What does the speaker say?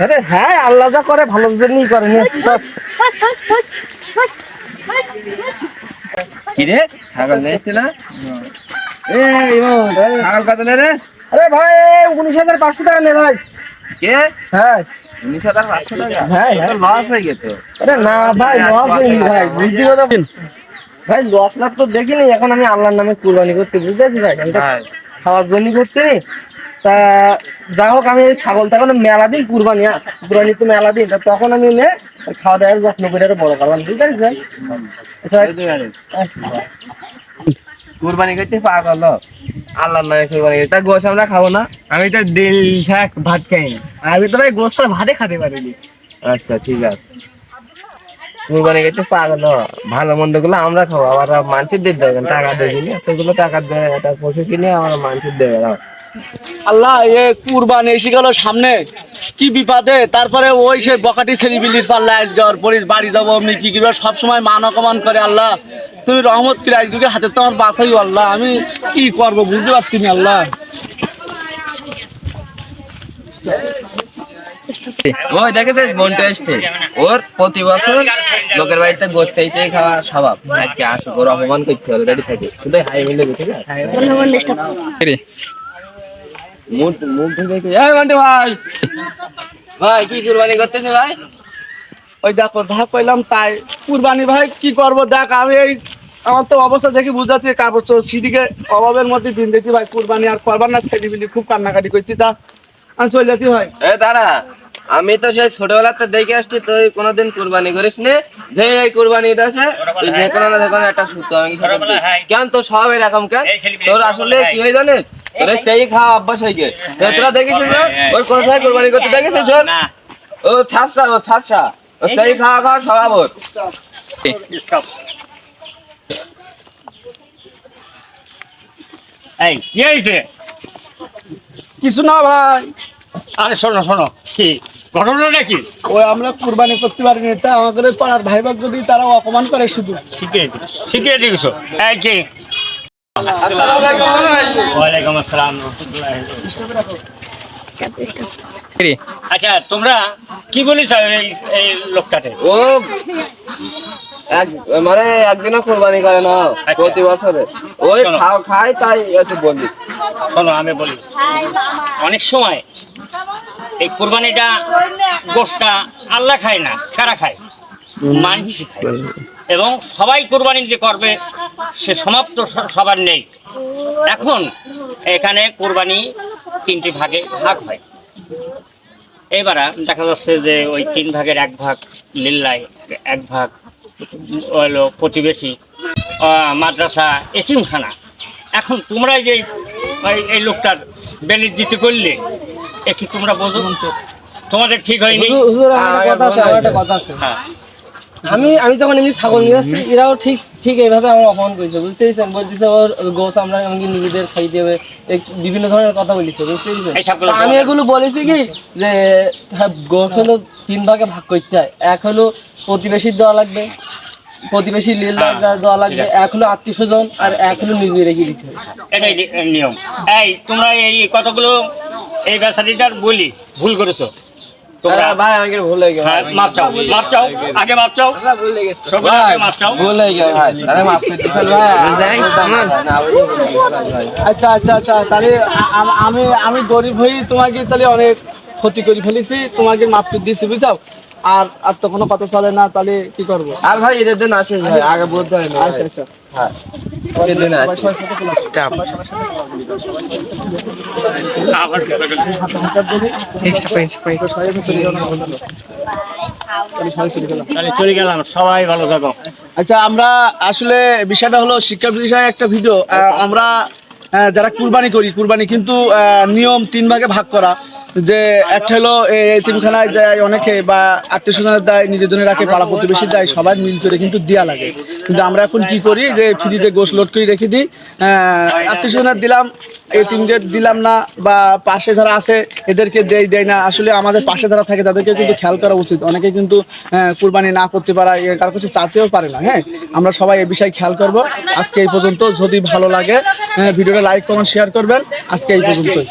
আরে হ্যাঁ আল্লাহ যা করে ভালোর জন্যই করে ছাগল ছাগল কত রে? আরে ভাই উনিশ হাজার পাঁচশো টাকা নে ভাই। কে? হ্যাঁ। উনিশ হাজার পাঁচশো টাকা? হ্যাঁ, তো লস হয়ে গেছে। আরে না ভাই লস হয়নি ভাই বুঝতে পারবেন ভাই লস লাভ তো দেখিনি এখন আমি আল্লাহর নামে কুরবানি করতে বুঝতেছি ভাই আমি হ্যাঁ খাওয়ার জন্য করতে। তা যাই হোক আমি ছাগল তখন মেলা দিন কুরবানি কুরবানি তো মেলা দিন তখন আমি নে খাওয়া দাওয়ার যত্ন করে আরও বড় করলাম বুঝতে পারছেন? আচ্ছা, কুরবানি করতে পাগল আল্লাহর নামে কুরবানি তা গোশ আমরা খাব না? আমি তো দিল শাক ভাত খাই না। আমি তো ভাই গোস্ত ভাতে খেতে পারিনি। আচ্ছা ঠিক আছে। কুরবানি করতে পাগল ভালো মন্দগুলো আমরা খাব। আবার মানুষের দিয়ে দেবে টাকা দেবে না সেগুলো টাকা দেয় একটা পশু কিনে আমার মানুষের দেবে আল্লাহ এ কুরবান এসে গেল সামনে। কি বিপাদে? তারপরে ওই সে বকাটি ছেলিবিলির পাল্লা আজকে ওর পরিস বাড়ি যাব অমনি কি করব? সবসময় মান অপমান করে আল্লাহ। তুমি রহমত করে আজকে হাতে তো আমার বাসাই আল্লাহ। আমি কি করব বুঝতে পারছি না আল্লাহ। ওই দেখেছিস বোনটা এসছে ওর প্রতি বছর লোকের বাড়িতে গোছ চাইতে খাওয়া স্বভাব। আজকে আসো ওর অপমান করতে হবে রেডি থাকে। শুধু হাই মিলে মুখ মুখ ঢুকে এই বন্টু ভাই! ভাই কি কুরবানি করতেছে ভাই? ওই দেখো যা কইলাম তাই। কুরবানি ভাই কি করব? দেখ আমি এই আমার তো অবস্থা দেখি বুঝাচ্ছি কাপড় চোর সিদিকে অভাবের মধ্যে দিন দেখি ভাই কুরবানি আর করবার না খুব কান্নাকাটি করছি তা আমি চলে যাচ্ছি ভাই। এ দাঁড়া। আমি তো সেই ছোটবেলাতে দেখে আসছি তুই কোনোদিন কুরবানি করিস নি। যে এই কুরবানি আছে যে কোনো না যে কোনো একটা সুতো আমি কেন তোর সব এরকম কেন? তোর আসলে কি হয়ে জানিস? তোর খাওয়া অভ্যাস হয়ে গেছে তোরা দেখিস না? ওই কোন সময় কুরবানি করতে দেখেছিস ওর? ও ছাসরা ও ছাসরা ও সেই খাওয়া খাওয়া স্বভাব ওর এই কি হয়েছে? কিছু না ভাই। আরে শোনো শোনো কি ঘটনা নাকি? ওই আমরা কুরবানি করতে পারিনি তা আমাদের পাড়ার ভাই ভাগ্য দিয়ে তারা অপমান করে শুধু। শিখিয়ে শিখিয়ে দিয়েছ এই কি? আচ্ছা তোমরা কি বলিস এই এই লোকটাতে ও মানে একদিনও কুরবানি করে না প্রতি বছরে। ওই খাও খায় তাই একটু বলি। শোনো আমি বলি। অনেক সময় এই কোরবানিটা গোষ্ঠটা আল্লাহ খায় না কারা খায়? মানুষ খায়। এবং সবাই কোরবানি যে করবে সে সমাপ্ত সবার নেই। এখন এখানে কোরবানি তিনটি ভাগে ভাগ হয়। এবার দেখা যাচ্ছে যে ওই তিন ভাগের এক ভাগ লিল্লায় এক ভাগ হলো প্রতিবেশী মাদ্রাসা এতিমখানা। এখন তোমরা যে এই- এই লোকটার বেনিজিতি করলে এ কি তোমরা বোঝো? তোমাদের ঠিক হয়নি? হুজুর হুজুর, আমার একটা কথা আছে আমি আমি যখন এমনি ছাগল নিয়ে আসছি এরাও ঠিক ঠিক এইভাবে আমার অপমান করেছে বুঝতে পেরেছেন? বলতেছে ওর গোস আমরা আমাকে নিজেদের হবে এই বিভিন্ন ধরনের কথা বলেছে বুঝতে পেরেছেন? আমি এগুলো বলেছি কি যে হ্যাঁ গোস হলো তিন ভাগে ভাগ করতে হয়। এক হলো প্রতিবেশীর দেওয়া লাগবে প্রতিবেশী লীল হ্যাঁ, দেওয়া লাগবে এক হলো আত্মীয় স্বজন আর এক হলো নিজে রেখে দিতে হবে। এটাই নিয়ম। এই তোমরা এই কতগুলো এই ব্যবসাটিটার বলি ভুল করেছ। তোমরা ভাই আমাকে ভুল হয়ে মাপ চাও মাপ চাও আগে মাপ চাও। সবাই আগে মাপ চাও। ভুল ভাই। আরে মাফ করে দিছেন ভাই। না ওই যে ভুল গেছে ভাই। আচ্ছা আচ্ছা আচ্ছা তাহলে আমি আমি গরিব হয়ে তোমাকে তাহলে অনেক ক্ষতি করে ফেলেছি। তোমাকে মাপ করে দিয়েছি বুঝাও আর আর তো কোনো কথা চলে না তাহলে কি করব? আর ভাই এদের দিন আসেন ভাই আগে বলতে হয় না আচ্ছা আচ্ছা। হ্যাঁ আচ্ছা আমরা আসলে বিষয়টা হলো শিক্ষা বিষয়ে একটা ভিডিও। আমরা যারা কুরবানি করি কুরবানি কিন্তু আহ, নিয়ম তিন ভাগে ভাগ করা। যে একটা হলো এই তিনখানায় যায় অনেকে বা আত্মীয় স্বজনের দেয়, নিজের জন্য রাখে, পাড়া প্রতিবেশী দেয় সবাই মিল করে কিন্তু দেয়া লাগে। কিন্তু আমরা এখন কি করি যে ফ্রিতে গোশ লোড করে রেখে দিই। আত্মীয় স্বজনের দিলাম গেট দিলাম না বা পাশে যারা আছে, এদেরকে দেয় দেয় না। আসলে আমাদের পাশে যারা থাকে তাদেরকে কিন্তু খেয়াল করা উচিত। অনেকে কিন্তু কুরবানি না করতে পারা কারও কাছে চাতেও পারে না হ্যাঁ? আমরা সবাই এ বিষয়ে খেয়াল করব। আজকে এই পর্যন্ত, যদি ভালো লাগে ভিডিওটা লাইক, কমেন্ট, শেয়ার করবেন। আজকে এই পর্যন্তই।